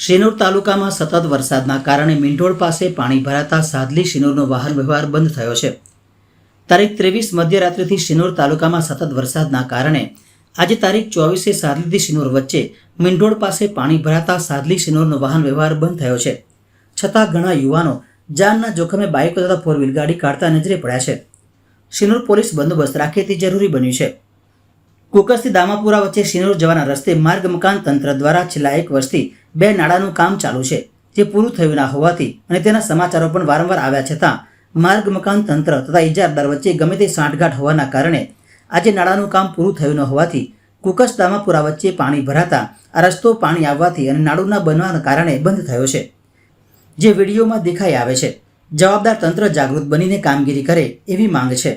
શિનોર તાલુકામાં સતત વરસાદના કારણે મીંઢોળ પાસે પાણી ભરાતા સાદલી શિનોરનો વાહન વ્યવહાર બંધ થયો છે. તારીખ ત્રેવીસ મધ્યરાત્રિથી શિનોર તાલુકામાં સતત વરસાદના કારણે આજે તારીખ ચોવીસે સાદલીથી શિનોર વચ્ચે મીંઢોળ પાસે પાણી ભરાતા સાદલી શિનોરનો વાહન વ્યવહાર બંધ થયો છે. છતાં ઘણા યુવાનો જાનના જોખમે બાઇકો તથા ફોર વ્હીલ ગાડી કાઢતા નજરે પડ્યા છે. શિનોર પોલીસ બંદોબસ્ત રાખે તે જરૂરી બન્યું છે. કુકસથી દામાપુરા વચ્ચે શિનોર જવાના રસ્તે માર્ગ મકાન તંત્ર દ્વારા છેલ્લા એક વર્ષથી બે નાળાનું કામ ચાલુ છે, જે પૂરું થયું ના હોવાથી અને તેના સમાચારો પણ વારંવાર આવ્યા છતાં માર્ગ મકાન તંત્ર તથા ઇજારદાર વચ્ચે ગમે તે સાંઠગાંઠ હોવાના કારણે આજે નાળાનું કામ પૂરું થયું ન હોવાથી કુકસ દામાપુરા વચ્ચે પાણી ભરાતા આ રસ્તો પાણી આવવાથી અને નાળું બનવાના કારણે બંધ થયો છે. જે વિડીયોમાં દેખાઈ આવે છે, જવાબદાર તંત્ર જાગૃત બનીને કામગીરી કરે એવી માંગ છે.